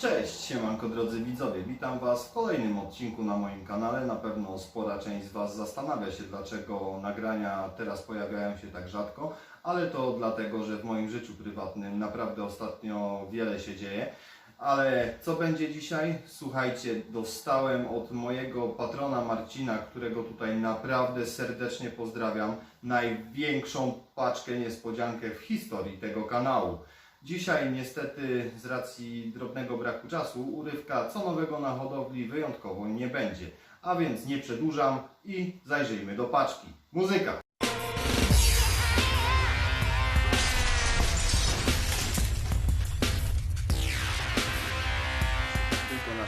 Cześć, siemanko drodzy widzowie, witam Was w kolejnym odcinku na moim kanale. Na pewno spora część z Was zastanawia się, dlaczego nagrania teraz pojawiają się tak rzadko, ale to dlatego, że w moim życiu prywatnym naprawdę ostatnio wiele się dzieje. Ale co będzie dzisiaj? Słuchajcie, dostałem od mojego patrona Marcina, którego tutaj naprawdę serdecznie pozdrawiam, największą paczkę niespodziankę w historii tego kanału. Dzisiaj niestety z racji drobnego braku czasu urywka co nowego na hodowli wyjątkowo nie będzie. A więc nie przedłużam i zajrzyjmy do paczki. Muzyka!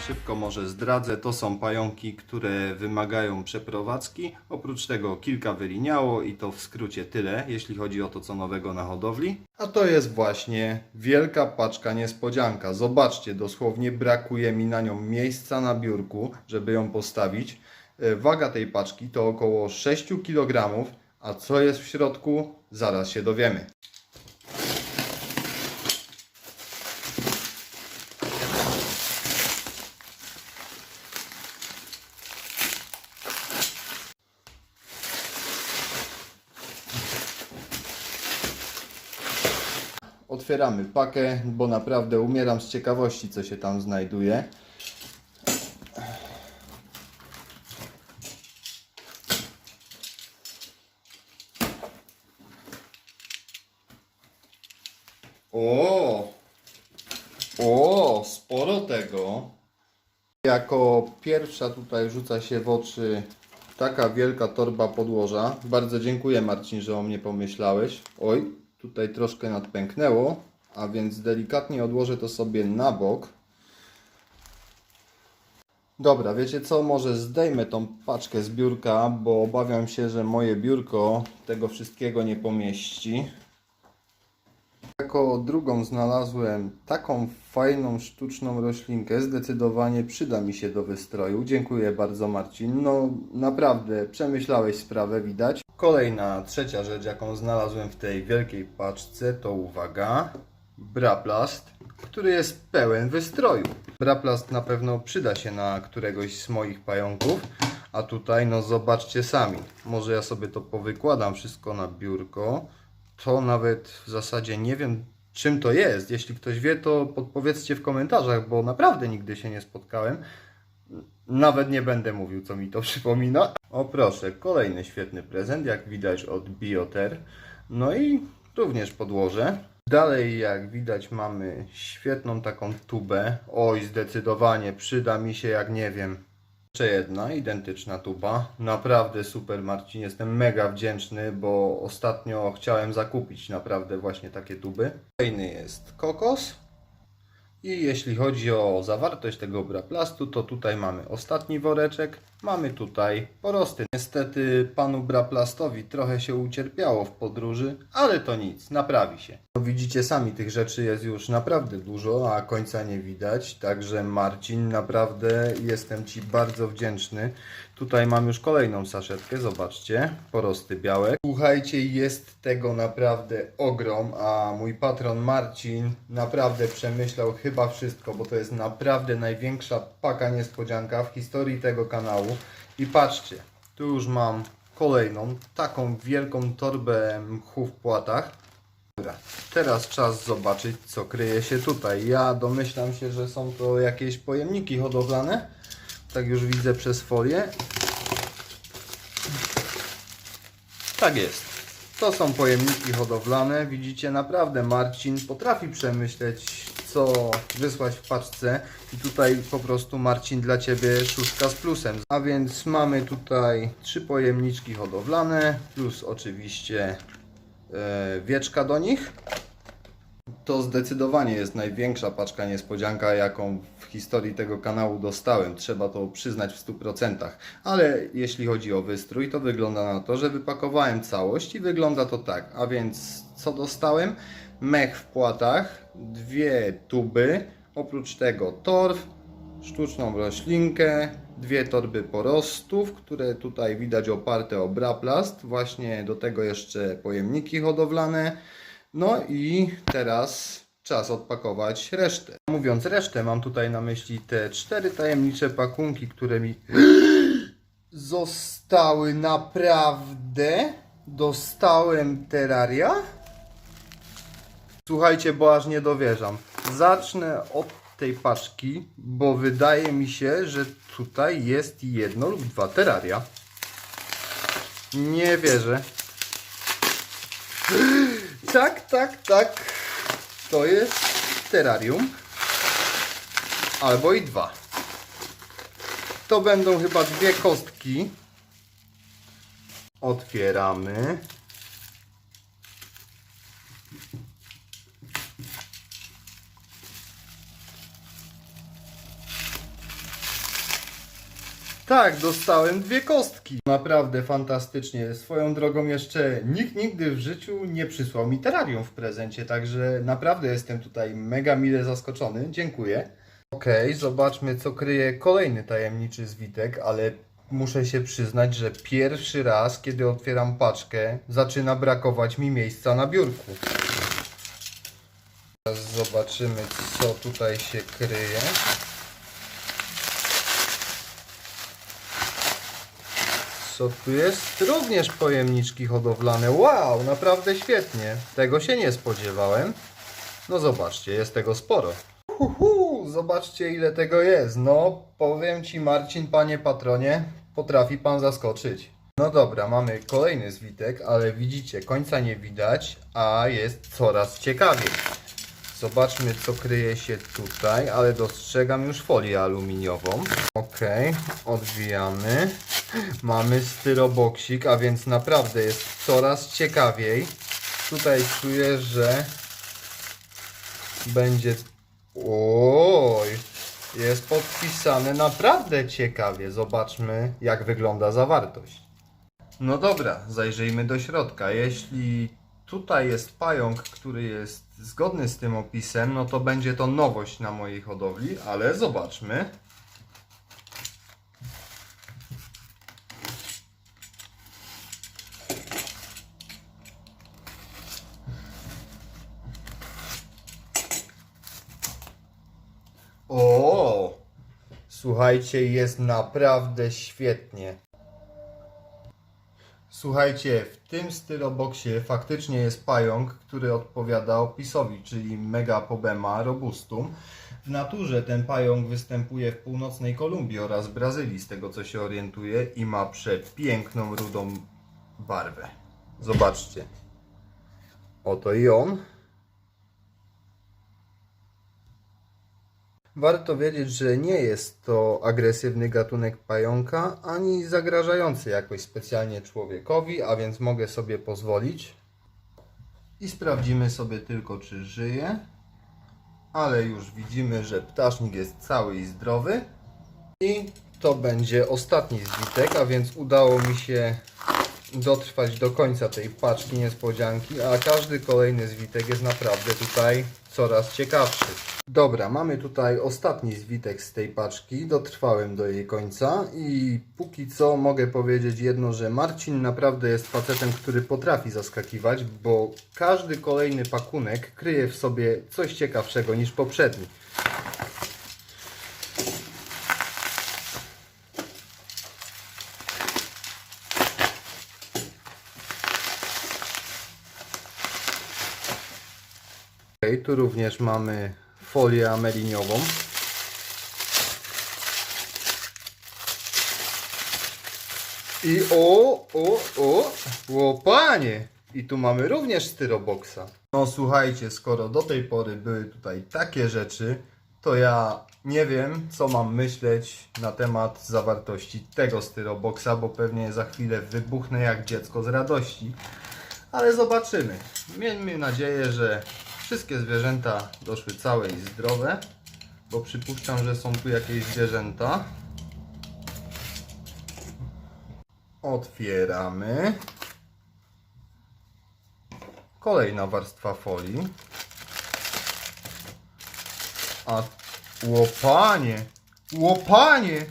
Szybko może zdradzę, to są pająki, które wymagają przeprowadzki. Oprócz tego kilka wyliniało i to w skrócie tyle, jeśli chodzi o to co nowego na hodowli. A to jest właśnie wielka paczka niespodzianka. Zobaczcie, dosłownie brakuje mi na nią miejsca na biurku, żeby ją postawić. E, Waga tej paczki to około 6 kg, a co jest w środku, zaraz się dowiemy. Otwieramy pakę, bo naprawdę umieram z ciekawości, co się tam znajduje. O! O, sporo tego. Jako pierwsza tutaj rzuca się w oczy taka wielka torba podłoża. Bardzo dziękuję Marcin, że o mnie pomyślałeś. Oj, tutaj troszkę nadpęknęło, a więc delikatnie odłożę to sobie na bok. Dobra, wiecie co? Może zdejmę tą paczkę z biurka, bo obawiam się, że moje biurko tego wszystkiego nie pomieści. Jako drugą znalazłem taką fajną sztuczną roślinkę. Zdecydowanie przyda mi się do wystroju. Dziękuję bardzo Marcin. No naprawdę przemyślałeś sprawę, widać. Kolejna, trzecia rzecz, jaką znalazłem w tej wielkiej paczce, to uwaga, braplast, który jest pełen wystroju. Braplast na pewno przyda się na któregoś z moich pająków. A tutaj, no zobaczcie sami. Może ja sobie to powykładam wszystko na biurko to nawet w zasadzie nie wiem, czym to jest. Jeśli ktoś wie, to podpowiedzcie w komentarzach, bo naprawdę nigdy się nie spotkałem. Nawet nie będę mówił, co mi to przypomina. O proszę, kolejny świetny prezent, jak widać od Bioter. No i również podłoże. Dalej, jak widać, mamy świetną taką tubę. Oj, zdecydowanie przyda mi się, jak nie wiem. Jeszcze jedna identyczna tuba. Naprawdę super Marcin, jestem mega wdzięczny, bo ostatnio chciałem zakupić naprawdę właśnie takie tuby. Kolejny jest kokos. I jeśli chodzi o zawartość tego braplastu, to tutaj mamy ostatni woreczek, mamy tutaj porosty. Niestety panu braplastowi trochę się ucierpiało w podróży, ale to nic, naprawi się. Widzicie sami, tych rzeczy jest już naprawdę dużo, a końca nie widać. Także Marcin, naprawdę jestem Ci bardzo wdzięczny. Tutaj mam już kolejną saszetkę, zobaczcie, porosty białek. Słuchajcie, jest tego naprawdę ogrom, a mój patron Marcin naprawdę przemyślał chyba wszystko, bo to jest naprawdę największa paka niespodzianka w historii tego kanału. I patrzcie, tu już mam kolejną, taką wielką torbę mchu w płatach. Dobra, teraz czas zobaczyć, co kryje się tutaj. Ja domyślam się, że są to jakieś pojemniki hodowlane. Tak już widzę przez folię. Tak jest. To są pojemniki hodowlane. Widzicie, naprawdę Marcin potrafi przemyśleć, co wysłać w paczce. I tutaj po prostu Marcin dla Ciebie szóstka z plusem. A więc mamy tutaj trzy pojemniczki hodowlane, plus oczywiście e, wieczka do nich. To zdecydowanie jest największa paczka niespodzianka, jaką w historii tego kanału dostałem. Trzeba to przyznać w 100%. Ale jeśli chodzi o wystrój, to wygląda na to, że wypakowałem całość i wygląda to tak. A więc co dostałem? Mech w płatach, dwie tuby, oprócz tego torf, sztuczną roślinkę, dwie torby porostów, które tutaj widać oparte o braplast, właśnie do tego jeszcze pojemniki hodowlane. No i teraz czas odpakować resztę. Mówiąc resztę, mam tutaj na myśli te cztery tajemnicze pakunki, które mi zostały naprawdę. Dostałem teraria. Słuchajcie, bo aż nie dowierzam. Zacznę od tej paczki, bo wydaje mi się, że tutaj jest jedno lub dwa teraria. Nie wierzę. Tak, tak, tak. To jest terrarium. Albo i dwa. To będą chyba dwie kostki. Otwieramy. Tak, dostałem dwie kostki. Naprawdę fantastycznie. Swoją drogą jeszcze nikt nigdy w życiu nie przysłał mi terrarium w prezencie, także naprawdę jestem tutaj mega mile zaskoczony. Dziękuję. Okej, zobaczmy co kryje kolejny tajemniczy zwitek, ale muszę się przyznać, że pierwszy raz, kiedy otwieram paczkę, zaczyna brakować mi miejsca na biurku. Teraz zobaczymy co tutaj się kryje. Co tu jest? Również pojemniczki hodowlane. Wow, naprawdę świetnie. Tego się nie spodziewałem. No zobaczcie, jest tego sporo. Uhu, zobaczcie ile tego jest. No, powiem Ci Marcin, panie patronie, potrafi Pan zaskoczyć. No dobra, mamy kolejny zwitek, ale widzicie, końca nie widać, a jest coraz ciekawiej. Zobaczmy, co kryje się tutaj, ale dostrzegam już folię aluminiową. Ok, odwijamy. Mamy styroboksik, a więc naprawdę jest coraz ciekawiej. Tutaj czuję, że będzie... Oj, jest podpisane naprawdę ciekawie. Zobaczmy, jak wygląda zawartość. No dobra, zajrzyjmy do środka. Jeśli tutaj jest pająk, który jest zgodny z tym opisem, no to będzie to nowość na mojej hodowli, ale zobaczmy. O! Słuchajcie, jest naprawdę świetnie. Słuchajcie, w tym styloboksie faktycznie jest pająk, który odpowiada opisowi, czyli Megapobema robustum. W naturze ten pająk występuje w północnej Kolumbii oraz Brazylii, z tego co się orientuję, i ma przepiękną rudą barwę. Zobaczcie. Oto i on. Warto wiedzieć, że nie jest to agresywny gatunek pająka, ani zagrażający jakoś specjalnie człowiekowi, a więc mogę sobie pozwolić. I sprawdzimy sobie tylko, czy żyje. Ale już widzimy, że ptasznik jest cały i zdrowy. I to będzie ostatni zwitek, a więc udało mi się dotrwać do końca tej paczki niespodzianki, a każdy kolejny zwitek jest naprawdę tutaj coraz ciekawszy. Dobra, mamy tutaj ostatni zwitek z tej paczki, dotrwałem do jej końca i póki co mogę powiedzieć jedno, że Marcin naprawdę jest facetem, który potrafi zaskakiwać, bo każdy kolejny pakunek kryje w sobie coś ciekawszego niż poprzedni. Tu również mamy folię ameliniową. I o, o, o, łopanie! I tu mamy również styroboksa. No słuchajcie, skoro do tej pory były tutaj takie rzeczy, to ja nie wiem, co mam myśleć na temat zawartości tego styroboksa, bo pewnie za chwilę wybuchnę jak dziecko z radości. Ale zobaczymy. Miejmy nadzieję, że wszystkie zwierzęta doszły całe i zdrowe, bo przypuszczam, że są tu jakieś zwierzęta. Otwieramy. Kolejna warstwa folii. A łopanie, łopanie!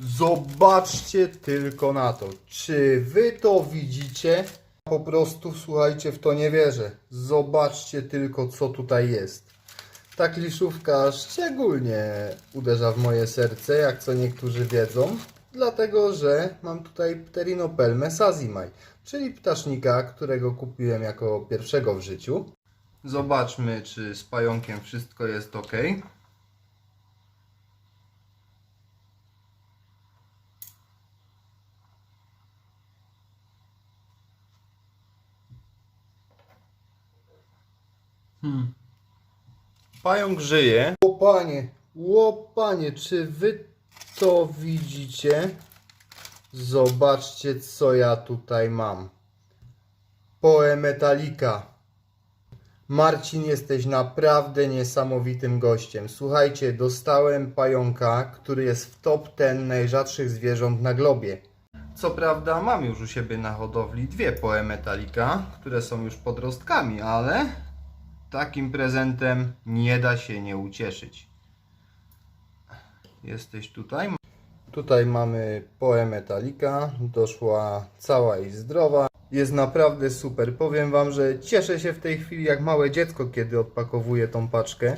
Zobaczcie tylko na to. Czy wy to widzicie? Po prostu, słuchajcie, w to nie wierzę. Zobaczcie tylko, co tutaj jest. Ta kliszówka szczególnie uderza w moje serce, jak co niektórzy wiedzą, dlatego że mam tutaj Pterinopelmę sazimaj, czyli ptasznika, którego kupiłem jako pierwszego w życiu. Zobaczmy, czy z pająkiem wszystko jest ok. Pająk żyje. Łopanie, łopanie, czy wy to widzicie? Zobaczcie, co ja tutaj mam. Poe Metallica. Marcin, jesteś naprawdę niesamowitym gościem. Słuchajcie, dostałem pająka, który jest w top 10 najrzadszych zwierząt na globie. Co prawda mam już u siebie na hodowli dwie Poe Metallica, które są już podrostkami, ale takim prezentem nie da się nie ucieszyć. Jesteś tutaj? Tutaj mamy Poe Metallica, doszła cała i zdrowa. Jest naprawdę super. Powiem Wam, że cieszę się w tej chwili jak małe dziecko, kiedy odpakowuję tą paczkę.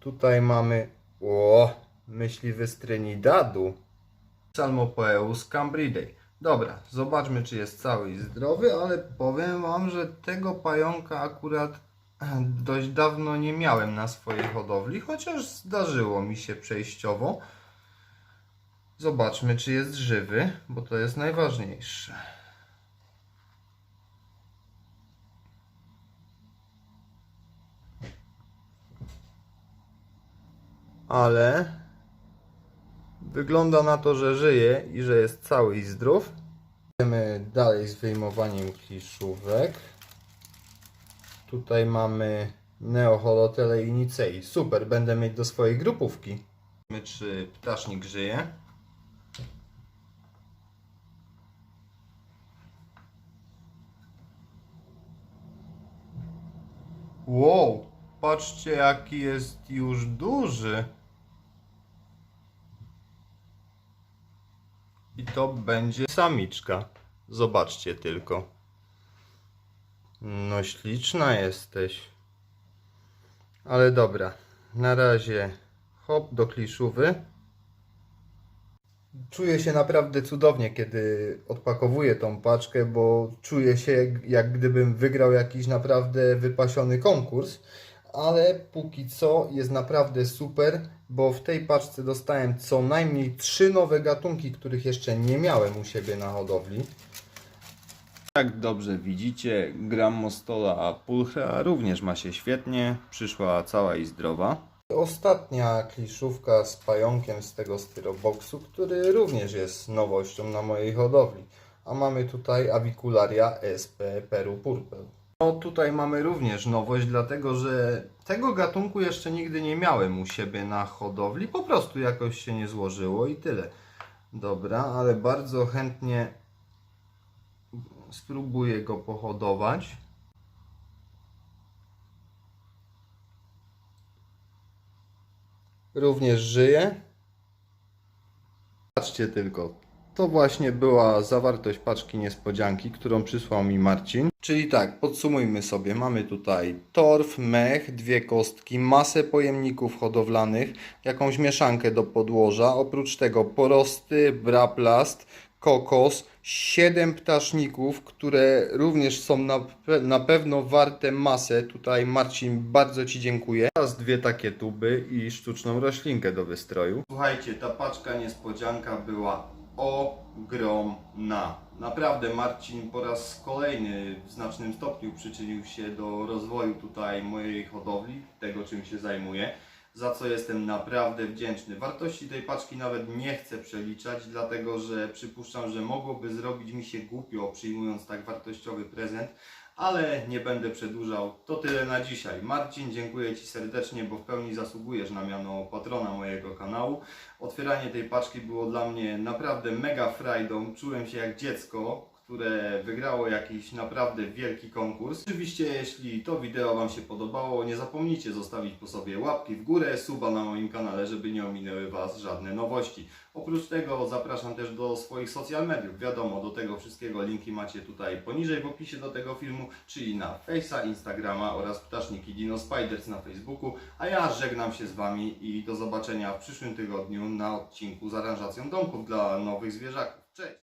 Tutaj mamy, o, myśliwy z Trinidadu. Salmopoeus cambridae. Dobra, zobaczmy czy jest cały i zdrowy, ale powiem Wam, że tego pająka akurat dość dawno nie miałem na swojej hodowli, chociaż zdarzyło mi się przejściowo. Zobaczmy, czy jest żywy, bo to jest najważniejsze. Ale wygląda na to, że żyje i że jest cały i zdrów. Idziemy dalej z wyjmowaniem kliszówek. Tutaj mamy Neoholotele i Nicei. Super, będę mieć do swojej grupówki. Czy ptasznik żyje? Wow, patrzcie jaki jest już duży. I to będzie samiczka. Zobaczcie tylko. No śliczna jesteś. Ale dobra, na razie hop do kliszówy. Czuję się naprawdę cudownie, kiedy odpakowuję tą paczkę, bo czuję się jak, jak gdybym wygrał jakiś naprawdę wypasiony konkurs. Ale póki co jest naprawdę super, bo w tej paczce dostałem co najmniej trzy nowe gatunki, których jeszcze nie miałem u siebie na hodowli. Jak dobrze widzicie, Grammostola pulchra również ma się świetnie, przyszła cała i zdrowa. Ostatnia kliszówka z pająkiem z tego styroboksu, który również jest nowością na mojej hodowli. A mamy tutaj Avicularia sp Peru Purple. No tutaj mamy również nowość, dlatego że tego gatunku jeszcze nigdy nie miałem u siebie na hodowli. Po prostu jakoś się nie złożyło i tyle. Dobra, ale bardzo chętnie spróbuję go pohodować. Również żyje. Patrzcie tylko. To właśnie była zawartość paczki niespodzianki, którą przysłał mi Marcin. Czyli tak, podsumujmy sobie. Mamy tutaj torf, mech, dwie kostki, masę pojemników hodowlanych, jakąś mieszankę do podłoża, oprócz tego porosty, braplast, kokos, 7 ptaszników, które również są na, pe- na pewno warte masę. Tutaj Marcin, bardzo Ci dziękuję. Teraz dwie takie tuby i sztuczną roślinkę do wystroju. Słuchajcie, ta paczka niespodzianka była ogromna. Naprawdę Marcin po raz kolejny w znacznym stopniu przyczynił się do rozwoju tutaj mojej hodowli, tego czym się zajmuję za co jestem naprawdę wdzięczny. Wartości tej paczki nawet nie chcę przeliczać, dlatego że przypuszczam, że mogłoby zrobić mi się głupio przyjmując tak wartościowy prezent, ale nie będę przedłużał. To tyle na dzisiaj. Marcin, dziękuję Ci serdecznie, bo w pełni zasługujesz na miano patrona mojego kanału. Otwieranie tej paczki było dla mnie naprawdę mega frajdą. Czułem się jak dziecko, które wygrało jakiś naprawdę wielki konkurs. Oczywiście, jeśli to wideo Wam się podobało, nie zapomnijcie zostawić po sobie łapki w górę, suba na moim kanale, żeby nie ominęły Was żadne nowości. Oprócz tego zapraszam też do swoich social mediów. Wiadomo, do tego wszystkiego linki macie tutaj poniżej w opisie do tego filmu, czyli na Face'a, Instagrama oraz Ptaszniki Dino Spiders na Facebooku. A ja żegnam się z Wami i do zobaczenia w przyszłym tygodniu na odcinku z aranżacją domków dla nowych zwierzaków. Cześć!